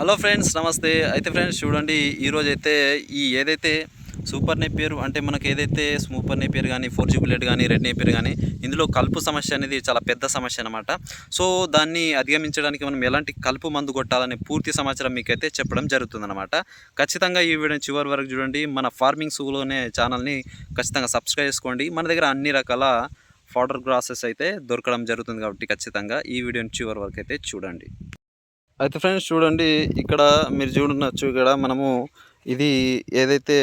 Hello friends నమస్తే. అయితే friends చూడండి ఈరోజు అయితే ఈ ఏదైతే సూపర్ నేపియర్ అంటే మనకి ఏదైతే సూపర్ నేపియర్ కానీ ఫోర్ జీ బుల్లెట్ కానీ రెడ్ నేపియర్ కానీ ఇందులో కలుపు సమస్య అనేది చాలా పెద్ద సమస్య అనమాట సో దాన్ని అధిగమించడానికి మనం ఎలాంటి కలుపు మందు కొట్టాలనే పూర్తి సమాచారం మీకైతే చెప్పడం జరుగుతుందన్నమాట. ఖచ్చితంగా ఈ వీడియో చివరి వరకు చూడండి. మన ఫార్మింగ్ సూలోనే ఛానల్ని ఖచ్చితంగా సబ్స్క్రైబ్ చేసుకోండి. మన దగ్గర అన్ని రకాల ఫాడర్ గ్రాసెస్ అయితే దొరకడం జరుగుతుంది కాబట్టి ఖచ్చితంగా ఈ వీడియోని చివరి వరకు అయితే చూడండి. అయితే ఫ్రెండ్స్ చూడండి ఇక్కడ మీరు చూడవచ్చు ఇక్కడ మనము ఇది ఏదైతే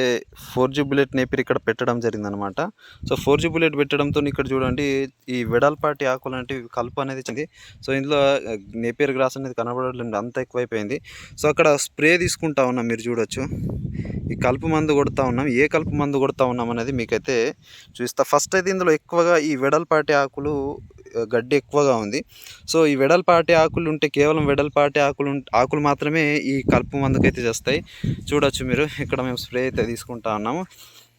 ఫోర్ జీ బుల్లెట్ నేపిర్ ఇక్కడ పెట్టడం జరిగిందనమాట. సో ఫోర్ జీ బుల్లెట్ పెట్టడంతో ఇక్కడ చూడండి ఈ వెడల్పాటి ఆకులు అంటే కలుపు అనేది వచ్చింది. సో ఇందులో నేపియర్ గ్రాస్ అనేది కనబడలేదు అంత ఎక్కువైపోయింది. సో అక్కడ స్ప్రే తీసుకుంటా ఉన్నాం మీరు చూడొచ్చు. ఈ కలుపు మందు కొడుతూ ఉన్నాం. ఏ కలుపు మందు కొడుతూ ఉన్నాం అనేది మీకైతే చూస్తా. ఫస్ట్ అయితే ఇందులో ఎక్కువగా ఈ వెడల్పాటి ఆకులు గడ్డి ఎక్కువగా ఉంది. సో ఈ వెడల్పాటి ఆకులు ఉంటే కేవలం వెడల్పాటి ఆకులు ఆకులు మాత్రమే ఈ కలుపు మందుకైతే చేస్తాయి. చూడొచ్చు మీరు. ఇక్కడ మేము స్ప్రే అయితే తీసుకుంటా ఉన్నాము.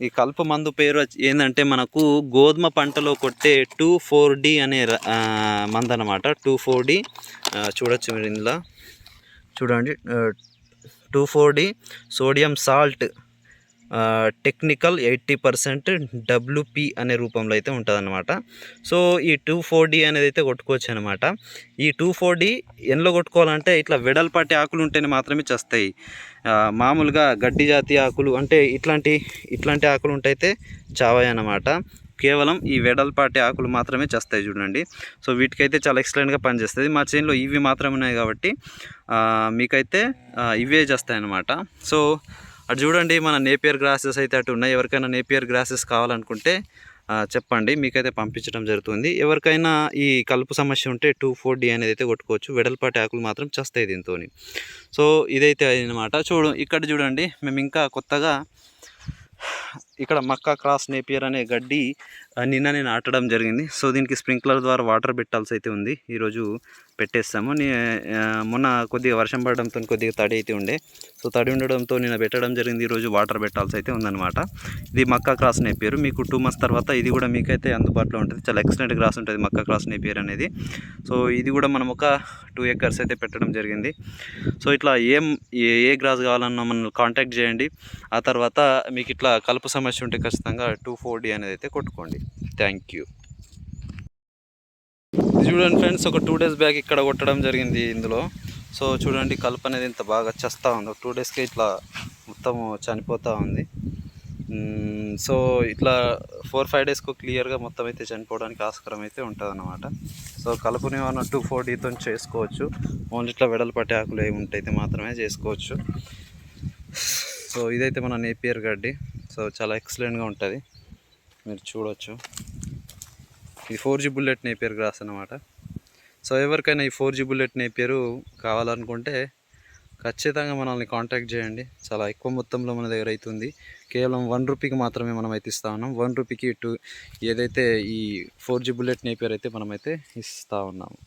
ఈ కలుపు మందు పేరు వచ్చి- ఏంటంటే మనకు గోధుమ పంటలో కొట్టే టూ ఫోర్ డి అనే ర- మందు అనమాట టూ ఫోర్ డి. చూడొచ్చు మీరు ఇందులో. చూడండి. Two four D sodium salt technical eighty percent WP అనే రూపంలో అయితే ఉంటుందన్నమాట. సో ఈ టూ ఫోర్ డి అనేది అయితే కొట్టుకోవచ్చు అనమాట ఈ టూ ఫోర్ డి ఎన్లో కొట్టుకోవాలంటే ఇట్లా వెడల్పాటి ఆకులు ఉంటేనే మాత్రమే చేస్తాయి. మామూలుగా గడ్డి జాతి ఆకులు అంటే ఇట్లాంటి ఇట్లాంటి ఆకులు ఉంటైతే చావాయి అన్నమాట కేవలం ఈ వెడల్పాటి ఆకులు మాత్రమే చేస్తాయి చూడండి. సో వీటికైతే చాలా ఎక్సలెంట్గా పనిచేస్తుంది. మా చేనులో ఇవి మాత్రమే ఉన్నాయి కాబట్టి మీకైతే ఇవే చేస్తాయి అన్నమాట సో అటు చూడండి మన నేపియర్ గ్రాసెస్ అయితే అటు ఉన్నాయి. ఎవరికైనా నేపియర్ గ్రాసెస్ కావాలనుకుంటే చెప్పండి. మీకైతే పంపించడం జరుగుతుంది. ఎవరికైనా ఈ కలుపు సమస్య ఉంటే టూ ఫోర్ డి అనేది అయితే కొట్టుకోవచ్చు. వెడల్పాటి ఆకులు మాత్రం చేస్తాయి దీంతో సో ఇదైతే అనమాట చూడు ఇక్కడ చూడండి మేము ఇంకా కొత్తగా ఇక్కడ మక్కా క్రాస్ నేపియర్ అనే గడ్డి నిన్న నేను నాటడం జరిగింది. సో దీనికి స్ప్రింక్లర్ ద్వారా వాటర్ పెట్టాల్సి అయితే ఉంది. ఈరోజు పెట్టేస్తాము. నే మొన్న కొద్దిగా వర్షం పడడంతో కొద్దిగా తడి అయితే ఉండే. సో తడి ఉండడంతో నిన్న పెట్టడం జరిగింది. ఈరోజు వాటర్ పెట్టాల్సి అయితే ఉందన్నమాట. ఇది మక్కా క్రాస్ నేపియర్. మీకు టూ మంత్స్ తర్వాత ఇది కూడా మీకైతే అందుబాటులో ఉంటుంది. చాలా ఎక్సలెంట్ గ్రాస్ ఉంటుంది మక్కా క్రాస్ నేపియర్ అనేది. సో ఇది కూడా మనం ఒక టూ ఎకర్స్ అయితే పెట్టడం జరిగింది. సో ఇట్లా ఏం ఏ ఏ గ్రాస్ కావాలన్నా మనల్ని కాంటాక్ట్ చేయండి. ఆ తర్వాత మీకు ఇట్లా కలుపు సమస్య ఉంటే ఖచ్చితంగా టూ ఫోర్ డి అనేది అయితే కొట్టుకోండి థ్యాంక్ యూ చూడండి ఫ్రెండ్స్ ఒక టూ డేస్ బ్యాక్ ఇక్కడ కొట్టడం జరిగింది ఇందులో. సో చూడండి కలుపు అనేది ఇంత బాగా చేస్తూ ఉంది. టూ డేస్కి ఇట్లా మొత్తం చనిపోతూ ఉంది. సో ఇట్లా ఫోర్ ఫైవ్ డేస్కు క్లియర్గా మొత్తం అయితే చనిపోవడానికి ఆస్కారం అయితే ఉంటుంది సో కలుపుని ఏమన్నా టూ ఫోర్ డీతో చేసుకోవచ్చు. ఓన్లీ ఇట్లా వెడల్పట్టి ఆకులు ఏమి ఉంటే మాత్రమే చేసుకోవచ్చు. సో ఇదైతే మన నేపియర్ గడ్డి. సో చాలా ఎక్సలెంట్గా ఉంటుంది. మీరు చూడొచ్చు. ఇది four G bullet Napier grass అనమాట సో ఎవరికైనా ఈ ఫోర్ జీ బుల్లెట్ నేపేరు కావాలనుకుంటే ఖచ్చితంగా మనల్ని కాంటాక్ట్ చేయండి. చాలా ఎక్కువ మొత్తంలో మన దగ్గర అవుతుంది. కేవలం వన్ రూపీకి మాత్రమే మనం అయితే ఇస్తా ఉన్నాం. వన్ రూపీకి టూ ఏదైతే ఈ ఫోర్ జీ బుల్లెట్ నేపేర్ అయితే మనమైతే ఇస్తూ ఉన్నాము